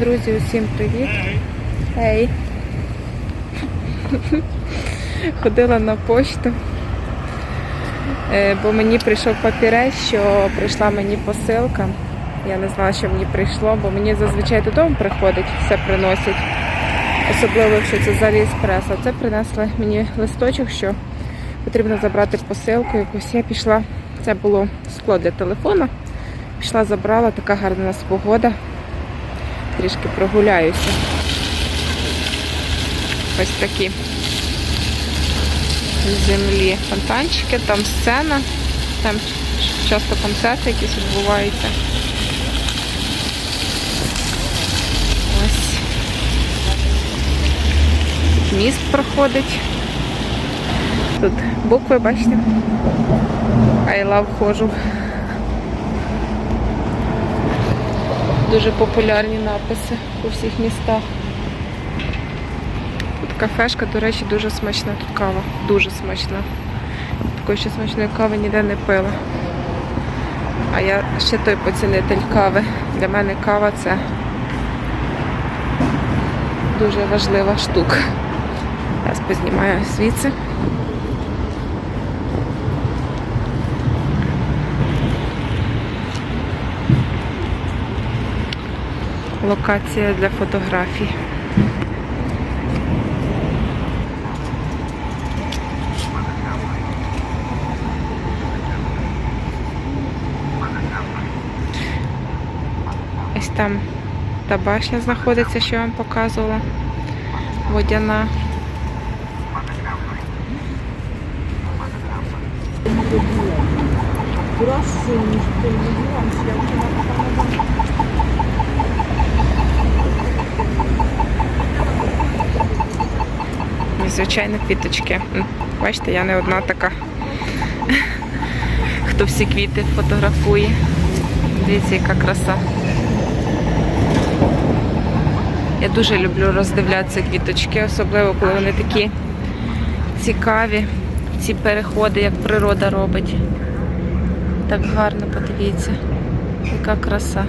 Друзі, усім привіт. Ей. Ходила на пошту, е, бо мені прийшов папірець, що прийшла мені посилка. Я не знала, що мені прийшло, бо мені зазвичай додому приходить, все приносять. Особливо, якщо це з Аліекспрес. А це принесли мені листочок, що потрібно забрати посилку якусь. Я пішла, це було скло для телефона. Пішла, забрала, така гарна у нас погода. Трішки прогуляюся. Ось такі землі фонтанчики, там сцена, там часто концерти якісь відбуваються. Ось. Міст проходить. Тут букви, бачите? I love ходжу. Дуже популярні написи у всіх містах. Тут кафешка, до речі, дуже смачна тут кава. Дуже смачна. Такої ще смачної кави ніде не пила. А я ще той поцінитель кави. Для мене кава це дуже важлива штука. Зараз познімаю звідси. Локація для фотографій. Ось там та башня знаходиться, що я вам показувала. Водяна. Droższy niż звичайно, квіточки. Бачите, я не одна така, хто всі квіти фотографує. Дивіться, яка краса. Я дуже люблю роздивлятися квіточки, особливо коли вони такі цікаві, ці переходи, як природа робить. Так гарно подивіться, яка краса.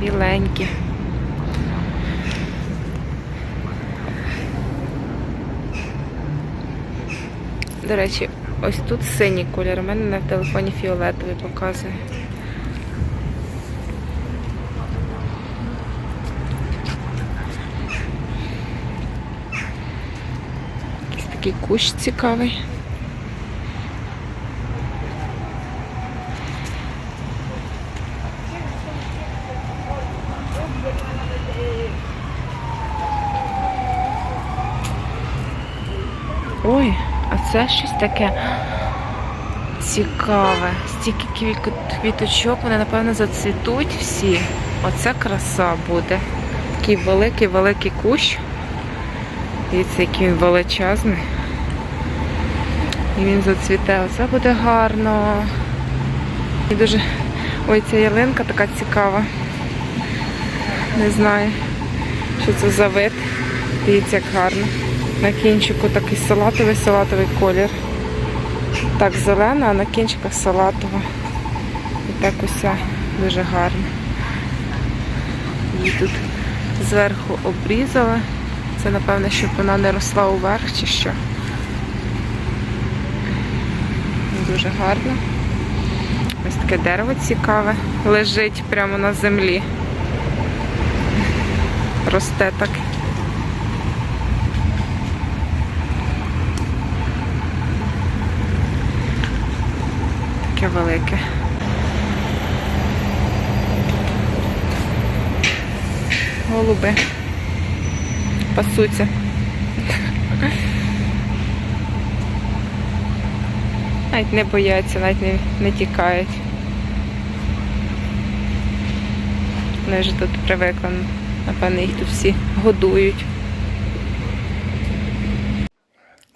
Біленькі. До речі, ось тут синій колір. У мене на телефоні фіолетовий показує. Якийсь такий кущ цікавий. Ой, а це щось таке цікаве. Стільки кві- квіточок, вони, напевно, зацвітуть всі. Оце краса буде. Такий великий-великий кущ. Дивіться, який він величезний. І він зацвіте. Оце буде гарно. І дуже... Ой, ця ялинка така цікава. Не знаю, що це за вид. Дивіться, як гарно. На кінчику такий салатовий салатовий колір. Так, зелена, а на кінчиках салатова. І так уся дуже гарно. Її тут зверху обрізали. Це, напевно, щоб вона не росла уверх чи що. Дуже гарно. Ось таке дерево цікаве. Лежить прямо на землі. Росте так. Таке велике. Голуби. Пасуться. Навіть не бояться, навіть не, не тікають. Вони вже тут привикли. Напевно, їх тут всі годують.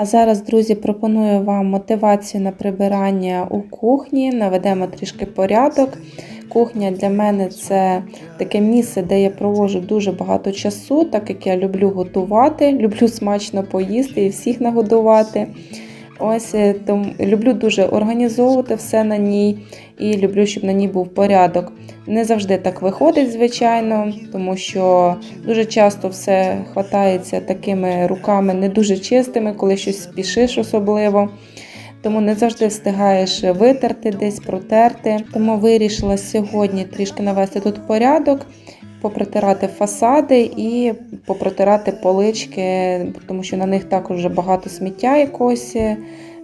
А зараз, друзі, пропоную вам мотивацію на прибирання у кухні. Наведемо трішки порядок. Кухня для мене це таке місце, де я провожу дуже багато часу, так як я люблю готувати, люблю смачно поїсти і всіх нагодувати. Ось е, тому люблю дуже організовувати все на ній і люблю, щоб на ній був порядок. Не завжди так виходить, звичайно, тому що дуже часто все хватається такими руками не дуже чистими, коли щось спішиш особливо. Тому не завжди встигаєш витерти десь, протерти. Тому вирішила сьогодні трішки навести тут порядок, попротирати фасади і попротирати полички, тому що на них також вже багато сміття якогось е,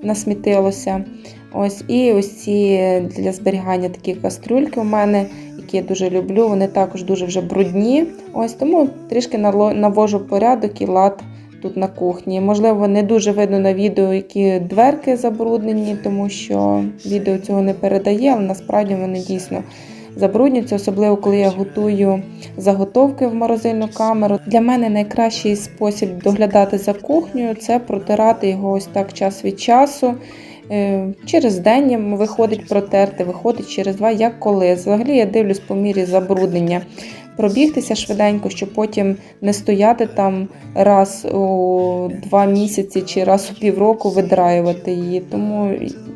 насмітилося. Ось і ось ці для зберігання такі кастрюльки у мене, які я дуже люблю. Вони також дуже вже брудні. Ось тому трішки навожу порядок і лад тут на кухні. Можливо, не дуже видно на відео, які дверки забруднені, тому що відео цього не передає, але насправді вони дійсно забрудняться, особливо коли я готую заготовки в морозильну камеру. Для мене найкращий спосіб доглядати за кухнею це протирати його ось так час від часу. Е, Через день виходить протерти, виходить через два, як коли. Взагалі я дивлюсь по мірі забруднення. Пробігтися швиденько, щоб потім не стояти там раз у два місяці чи раз у півроку видраювати її. Тому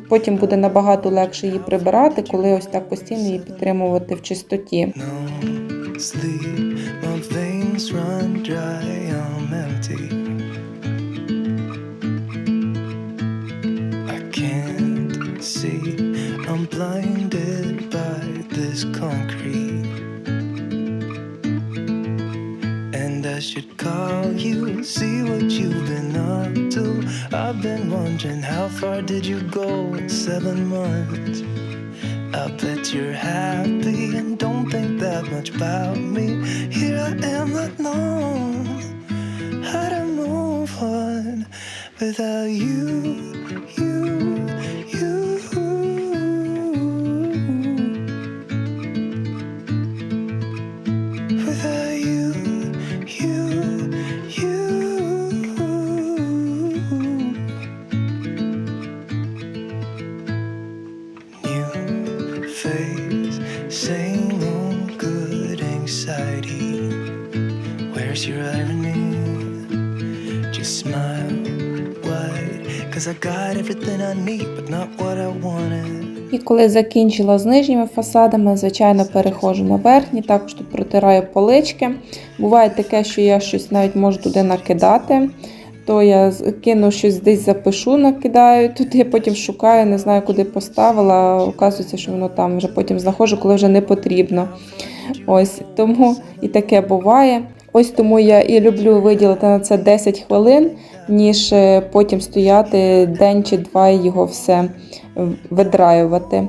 потім буде набагато легше її прибирати, коли ось так постійно її підтримувати в чистоті. See, I'm blinded by this concrete. I should call you, see what you've been up to. I've been wondering how far did you go in seven months? I bet you're happy and don't think that much about me. Here I am, not knowing how to move on without you, you, you. Коли закінчила з нижніми фасадами, звичайно, переходжу на верхні, також тут протираю полички. Буває таке, що я щось навіть можу туди накидати. То я кину щось десь запишу, накидаю туди, потім шукаю, не знаю, куди поставила. Оказується, що воно там вже потім знаходжу, коли вже не потрібно. Ось тому і таке буває. Ось тому я і люблю виділити на це 10 хвилин, ніж е, потім стояти день чи два і його все видраювати.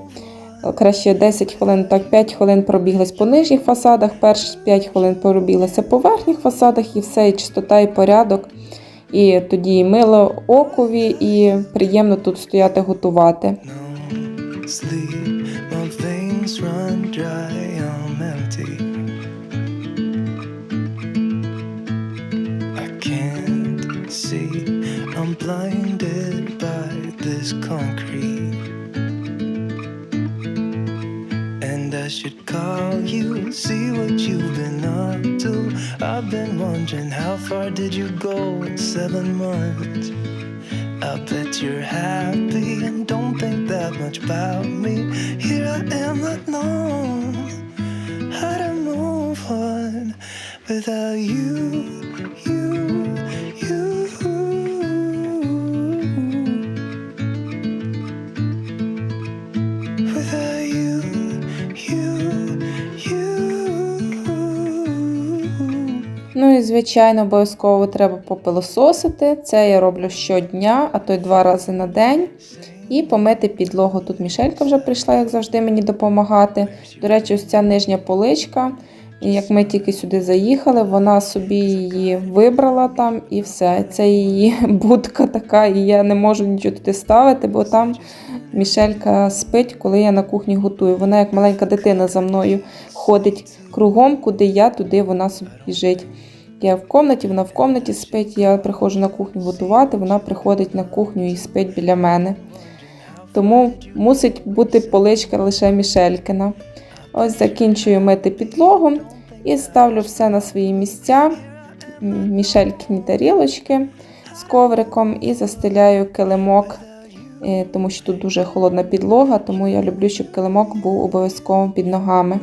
Краще 10 хвилин, так 5 хвилин пробіглась по нижніх фасадах, перші 5 хвилин пробіглася по верхніх фасадах і все, і чистота, і порядок. І тоді і мило окові, і приємно тут стояти готувати. Blinded by this concrete. And I should call you, see what you've been up to. I've been wondering how far did you go in seven months? I bet you're happy and don't think that much about me. Here I am, knowing how to move on without you, звичайно, обов'язково треба попилососити. Це я роблю щодня, а то й два рази на день. І помити підлогу. Тут Мішелька вже прийшла, як завжди, мені допомагати. До речі, ось ця нижня поличка. Як ми тільки сюди заїхали, вона собі її вибрала там і все. Це її будка така, і я не можу нічого туди ставити, бо там Мішелька спить, коли я на кухні готую. Вона як маленька дитина за мною ходить кругом, куди я, туди вона собі біжить. Я в комнаті, вона в комнаті спить, я приходжу на кухню готувати, вона приходить на кухню і спить біля мене. Тому мусить бути поличка лише Мішелькина. Ось закінчую мити підлогу і ставлю все на свої місця, мішелькіні тарілочки з ковриком і застеляю килимок е, тому що тут дуже холодна підлога, тому я люблю, щоб килимок був обов'язково під ногами.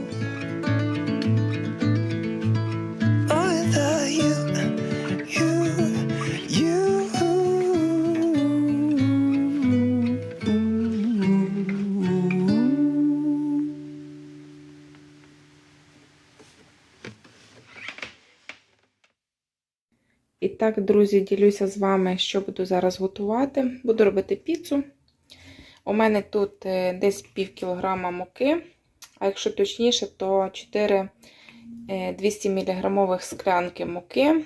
І так, друзі, ділюся з вами, що буду зараз готувати. Буду робити піцу. У мене тут е, десь пів кілограма муки, а якщо точніше, то 4 е, 200 мг склянки муки.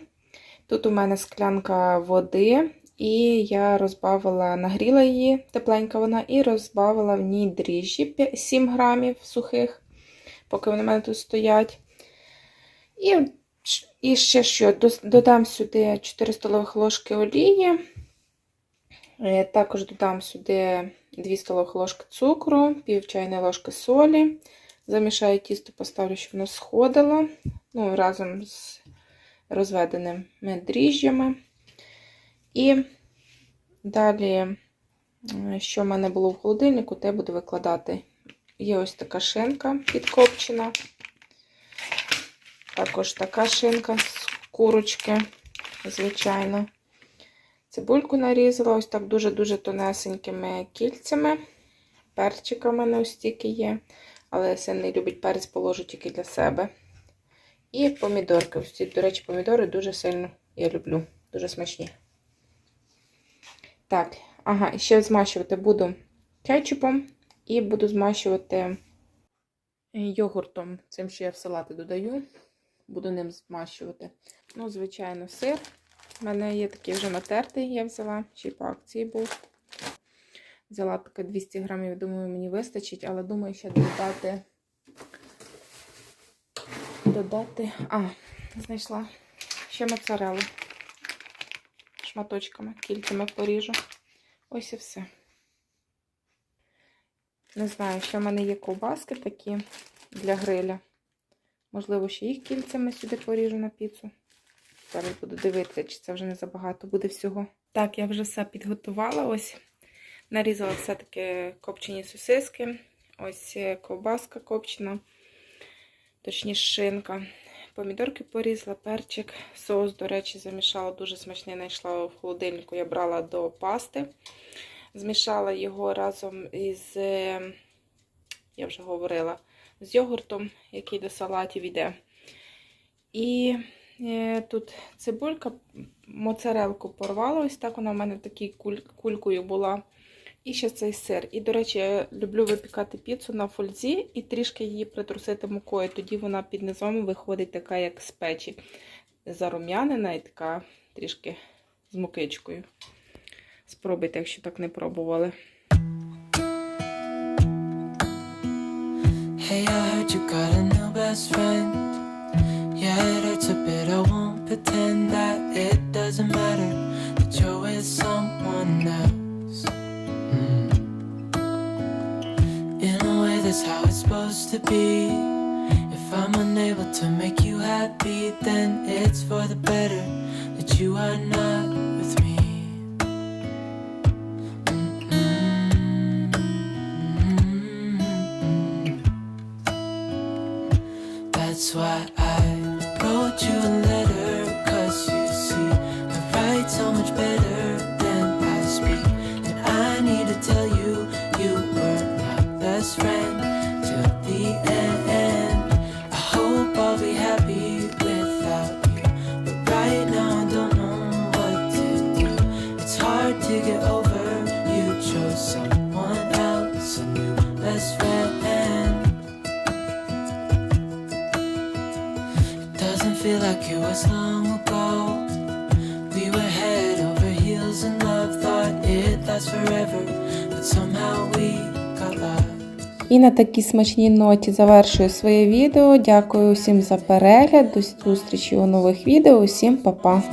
Тут у мене склянка води, і я розбавила, нагріла її, тепленька вона, і розбавила в ній дріжджі 7 грамів сухих, поки вони в мене тут стоять. І І ще що, додам сюди 4 столових ложки олії, Е, також додам сюди 2 столових ложки цукру, пів чайної ложки солі. Замішаю тісто, поставлю, щоб воно сходило ну, разом з розведеними дріжджами. І далі, е, що в мене було в холодильнику, те буду викладати. Є ось така шинка підкопчена. Також така шинка з курочки, звичайно. Цибульку нарізала ось так дуже-дуже тонесенькими кільцями. Перчика в мене ось стільки є. Але син не любить перець, положу тільки для себе. І помідорки. Ось ці, до речі, помідори дуже сильно я люблю. Дуже смачні. Так, ага, ще змащувати буду кетчупом і буду змащувати йогуртом. Цим, що я в салати додаю буду ним змащувати. Ну, звичайно, сир. У мене є такий вже натертий, я взяла, ще й по акції був. Взяла таке 200 грамів, думаю, мені вистачить, але думаю, ще додати. Додати. А, знайшла ще моцарелу. Шматочками, кільцями поріжу. Ось і все. Не знаю, що в мене є ковбаски такі для гриля. Можливо, ще їх кільцями сюди поріжу на піцу. Зараз буду дивитися, чи це вже не забагато буде всього. Так, я вже все підготувала. Ось нарізала все-таки копчені сосиски. Ось е, ковбаска копчена, точніше шинка. Помідорки порізала, перчик, соус, до речі, замішала дуже смачний, знайшла в холодильнику. Я брала до пасти. Змішала його разом із, е, я вже говорила, з йогуртом, який до салатів йде. І е, тут цибулька, моцарелку порвала, ось так вона в мене такій куль, кулькою була. І ще цей сир. І, до речі, я люблю випікати піцу на фользі і трішки її притрусити мукою. Тоді вона під низом виходить така, як з печі. Зарум'янена і така трішки з мукичкою. Спробуйте, якщо так не пробували. Hey, I heard you got a new best friend. Yeah, it hurts a bit. I won't pretend that it doesn't matter that you're with someone else. Hmm. In a way, that's how it's supposed to be. If I'm unable to make you happy, then it's for the better that you are not I'll be happy without you. But right now, I don't know what to do. It's hard to get over. You chose someone else, a new best friend. It doesn't feel like it was long ago. We were head over heels in love, thought it lasts forever, but somehow we. І на такій смачній ноті завершую своє відео. Дякую усім за перегляд. До зустрічі у нових відео. Усім па-па!